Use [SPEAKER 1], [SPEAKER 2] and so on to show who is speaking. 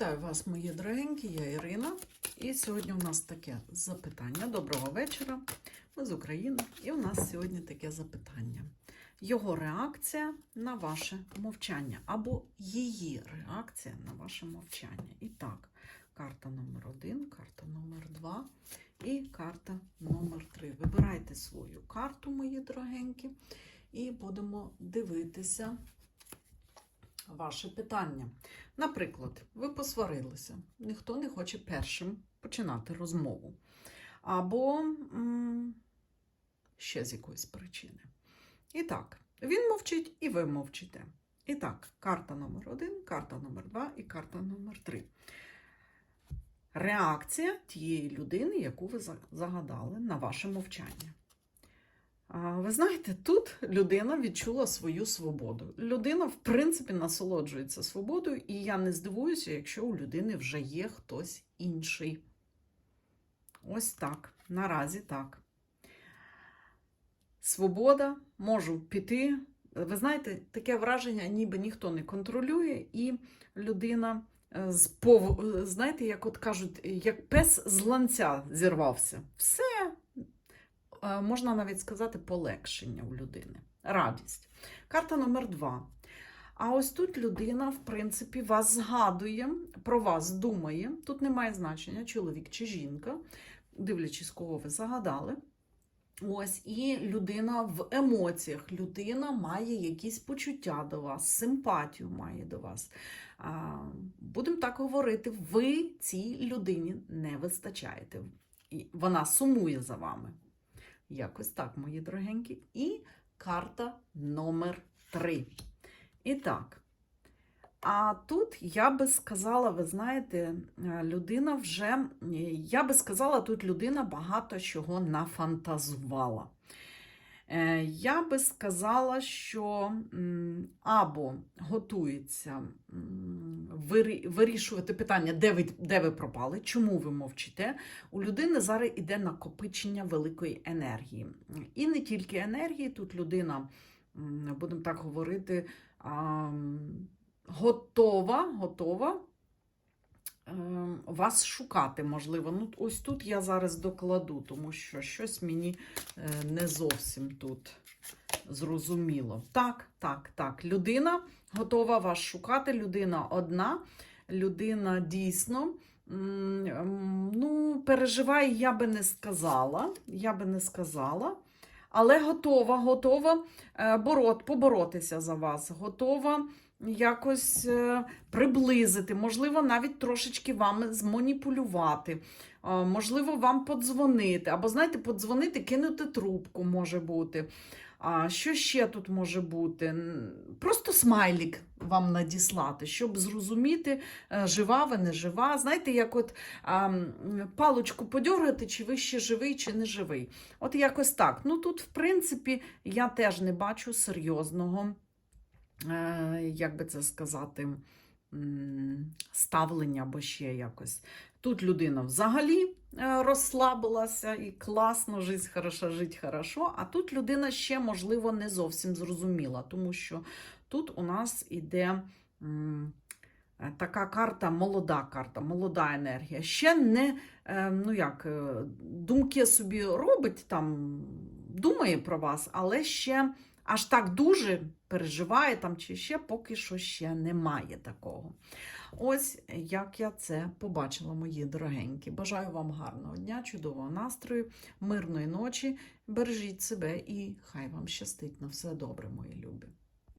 [SPEAKER 1] Вітаю вас, мої дорогенькі, я Ірина. І сьогодні у нас таке запитання. Доброго вечора. Ми з України. І у нас сьогодні таке запитання. Його реакція на ваше мовчання або її реакція на ваше мовчання. І так, карта номер один, карта номер два і карта номер три. Вибирайте свою карту, мої дорогенькі, і будемо дивитися ваше питання. Наприклад, ви посварилися, ніхто не хоче першим починати розмову. Або м, ще з якоїсь причини. І так, він мовчить, і ви мовчите. І так, карта номер один, карта номер два і карта номер три. Реакція тієї людини, яку ви загадали на ваше мовчання. Ви знаєте, тут людина відчула свою свободу. Людина, в принципі, насолоджується свободою, і я не здивуюся, якщо у людини вже є хтось інший. Ось так. Наразі так. Свобода, можу піти. Ви знаєте, таке враження, ніби ніхто не контролює, і людина е, з пов... знаєте, як от кажуть, як пес з ланця зірвався. Все, можна навіть сказати, полегшення у людини, радість. Карта номер два. А ось тут людина, в принципі, вас згадує, про вас думає. Тут немає значення, чоловік чи жінка, дивлячись, кого ви загадали. Ось, і людина в емоціях, людина має якісь почуття до вас, симпатію має до вас. Будемо так говорити, ви цій людині не вистачаєте. І Вона сумує за вами. Якось так, мої дорогенькі. І карта номер три. І так. А тут я би сказала, ви знаєте, е, людина вже, я би сказала, тут людина багато чого нафантазувала. Е, Я би сказала, що або готується вирішувати питання, де ви, де ви пропали, чому ви мовчите. У людини зараз іде накопичення великої енергії. І не тільки енергії, тут людина, будемо так говорити, готова, готова ем, вас шукати, можливо. Ну, ось тут я зараз докладу, тому що щось мені е, не зовсім тут зрозуміло. Так, так, так. Людина готова вас шукати, людина одна, людина дійсно. Ну, переживає, я би не сказала. Я би не сказала. Але готова, готова е, борот, поборотися за вас, готова якось е, приблизити, можливо, навіть трошечки вами зманіпулювати, е, можливо, вам подзвонити, або, знаєте, подзвонити, кинути трубку може бути. А що ще тут може бути? Просто смайлік вам надіслати, щоб зрозуміти, е, жива ви, не жива. Знаєте, як от а, м, паличку подьоргати, чи ви ще живий, чи не живий. От якось так. Ну тут, в принципі, я теж не бачу серйозного е, як би це сказати, ставлення або ще якось. Тут людина взагалі е, розслабилася і класно, жить хороша, жить хорошо, а тут людина ще, можливо, не зовсім зрозуміла, тому що тут у нас іде. е, Така карта, молода карта, молода енергія. Ще не е, ну як, думки собі робить, там, думає про вас, але ще аж так дуже переживає там чи ще поки що ще немає такого. Ось як я це побачила, мої дорогенькі. Бажаю вам гарного дня, чудового настрою, мирної ночі. Бережіть себе і хай вам щастить на все добре, мої любі.